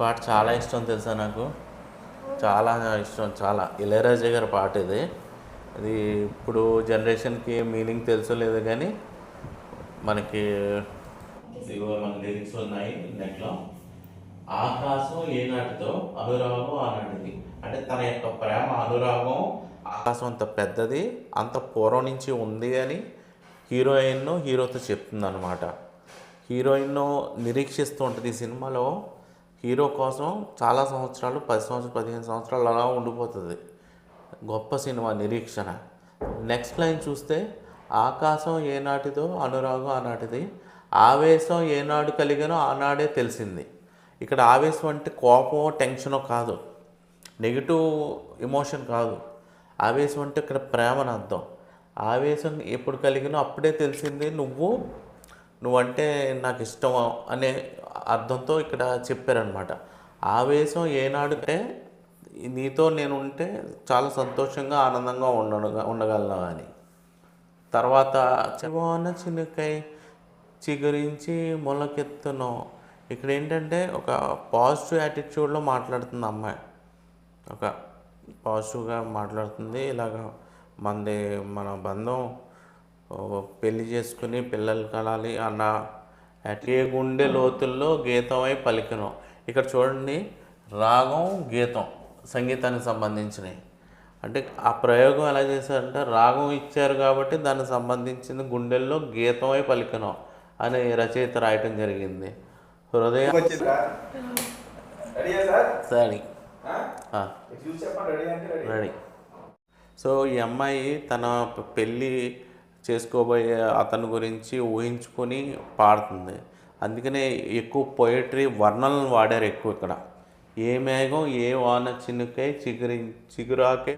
పాట చాలా ఇష్టం తెలుసా నాకు? చాలా ఇష్టం చాలా. ఇళయరాజా గారి పాట ఇది. ఇది ఇప్పుడు జనరేషన్కి మీనింగ్ తెలుసో లేదు కానీ మనకి మన లిరిక్స్ ఉన్నాయి నెట్లో. ఆకాశం ఏనాటితో అనురాగం ఆనాటిది అంటే తన యొక్క ప్రేమ అనురాగం ఆకాశం అంత పెద్దది అంత పూర్వం నుంచి ఉంది అని హీరోయిన్ హీరోతో చెప్తుంది అనమాట హీరోయిన్ నిరీక్షిస్తూ ఉంటుంది ఈ సినిమాలో హీరో కోసం చాలా సంవత్సరాలు పది సంవత్సరాలు పదిహేను సంవత్సరాలు అలా ఉండిపోతుంది. గొప్ప సినిమా నిరీక్షణ. నెక్స్ట్ లైన్ చూస్తే ఆకాశం ఏనాటిదో అనురాగం ఆనాటిది ఆవేశం ఏనాడు కలిగినో ఆనాడే తెలిసింది. ఇక్కడ ఆవేశం అంటే కోపమో టెన్షనో కాదు. నెగిటివ్ ఎమోషన్ కాదు. ఆవేశం అంటే ఇక్కడ ప్రేమను అర్థం ఆవేశం ఎప్పుడు కలిగినో అప్పుడే తెలిసింది నువ్వు నువ్వంటే నాకు ఇష్టం అనే అర్థంతో ఇక్కడ చెప్పారనమాట ఆవేశం ఏనాడుంటే నీతో నేను ఉంటే చాలా సంతోషంగా ఆనందంగా ఉండను ఉండగలను అని. తర్వాత చివాన చినుకై చిగురించి మొలకెత్తును. ఇక్కడ ఏంటంటే ఒక పాజిటివ్ యాటిట్యూడ్లో మాట్లాడుతుంది అమ్మాయి. ఒక పాజిటివ్గా మాట్లాడుతుంది. ఇలాగ మనది మన బంధం పెళ్ళి చేసుకుని పిల్లలు కలాలి అన్న అటే గుండె లోతుల్లో గీతమై పలికినం. ఇక్కడ చూడండి రాగం గీతం సంగీతానికి సంబంధించినవి అంటే ఆ ప్రయోగం ఎలా చేశారంటే రాగం ఇచ్చారు కాబట్టి దానికి సంబంధించిన గుండెల్లో గీతమై పలికినం అని రచయిత రాయటం జరిగింది. హృదయం రెడీ. రెడీ. సో ఈ అమ్మాయి తన పెళ్ళి చేసుకోబోయే అతని గురించి ఊహించుకొని పాడుతుంది. అందుకనే ఎక్కువ పొయట్రీ వర్ణనలు వాడారు ఎక్కువ ఇక్కడ. ఏ మేఘం ఏ వాన చినుకై చిగురి చిగురాకే.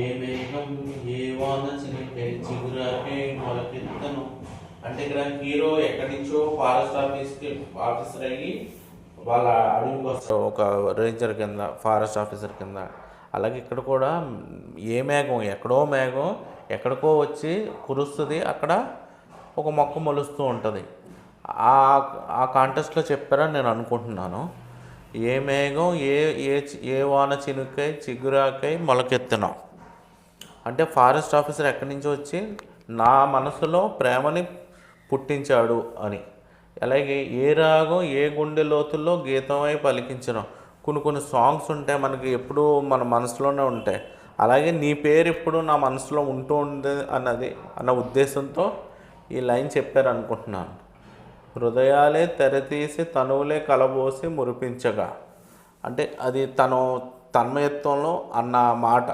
ఏ మేఘం ఏ వాన చినుకై చిగురాకే మొలకెత్తను. అంటే ఇక్కడ హీరో ఎక్కడి నుంచో ఫారెస్ట్ ఆఫీస్కి ఆఫీసర్ అయ్యి వాళ్ళ అడవికి వస్తారు ఒక రేంజర్ కింద ఫారెస్ట్ ఆఫీసర్ కింద. అలాగే ఇక్కడ కూడా ఏ మేఘం ఎక్కడో మేఘం ఎక్కడికో వచ్చి కురుస్తుంది అక్కడ ఒక మొక్క మొలుస్తూ ఉంటుంది. ఆ ఆ కాంటెస్ట్లో చెప్పారని నేను అనుకుంటున్నాను. ఏ మేఘం ఏ ఏ ఏ వాన చినుకై చిగురాకై మొలకెత్తినాం. అంటే ఫారెస్ట్ ఆఫీసర్ ఎక్కడి నుంచి వచ్చి నా మనసులో ప్రేమని పుట్టించాడు అని. అలాగే ఏ రాగం ఏ గుండె లోతుల్లో గీతమై పలికించడం కొన్ని కొన్ని సాంగ్స్ ఉంటాయి మనకి ఎప్పుడూ మన మనసులోనే ఉంటాయి. అలాగే నీ పేరు ఎప్పుడు నా మనసులో ఉంటూ ఉంది అన్నది అన్న ఉద్దేశంతో ఈ లైన్ చెప్పారు అనుకుంటున్నాను హృదయాలే తెరతీసి తనువులే కలబోసి మురిపించగా. అంటే అది తను తన్మయత్వంలో అన్న మాట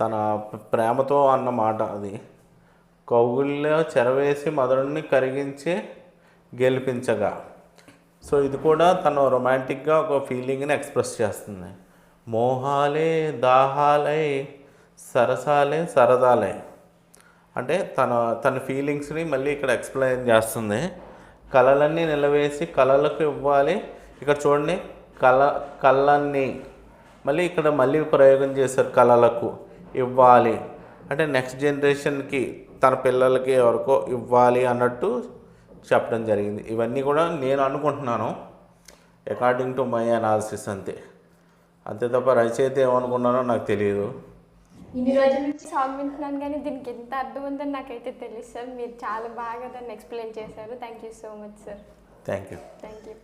తన ప్రేమతో అన్న మాట అది. కౌగుల్లో చెరవేసి మధురుణ్ణి కరిగించి గెలిపించగా. సో ఇది కూడా తను రొమాంటిక్గా ఒక ఫీలింగ్ని ఎక్స్ప్రెస్ చేస్తుంది. మోహాలే దాహాలై సరసాలే సరదాలే. అంటే తన తన ఫీలింగ్స్ని మళ్ళీ ఇక్కడ ఎక్స్ప్లెయిన్ చేస్తుంది. కళలన్నీ నిలవేసి కళలకు ఇవ్వాలి. ఇక్కడ చూడండి కళ కళ్ళన్నీ మళ్ళీ ఇక్కడ మళ్ళీ ప్రయోగం చేశారు కళలకు ఇవ్వాలి. అంటే నెక్స్ట్ జనరేషన్కి తన పిల్లలకి ఎవరికో ఇవ్వాలి అన్నట్టు చెప్పడం జరిగింది. ఇవన్నీ కూడా నేను అనుకుంటున్నాను. అకార్డింగ్ టు మై అనాలిసిస్ అంతే. అంతే తప్ప రచయిత ఏమనుకున్నానో నాకు తెలియదు. ఇన్ని రోజుల నుంచి సాంగ్ వింటున్నాను కానీ దీనికి ఎంత అర్థం ఉందని నాకైతే తెలుసు సార్. మీరు చాలా బాగా దాన్ని ఎక్స్ప్లెయిన్ చేశారు. Thank you so much sir thank you thank you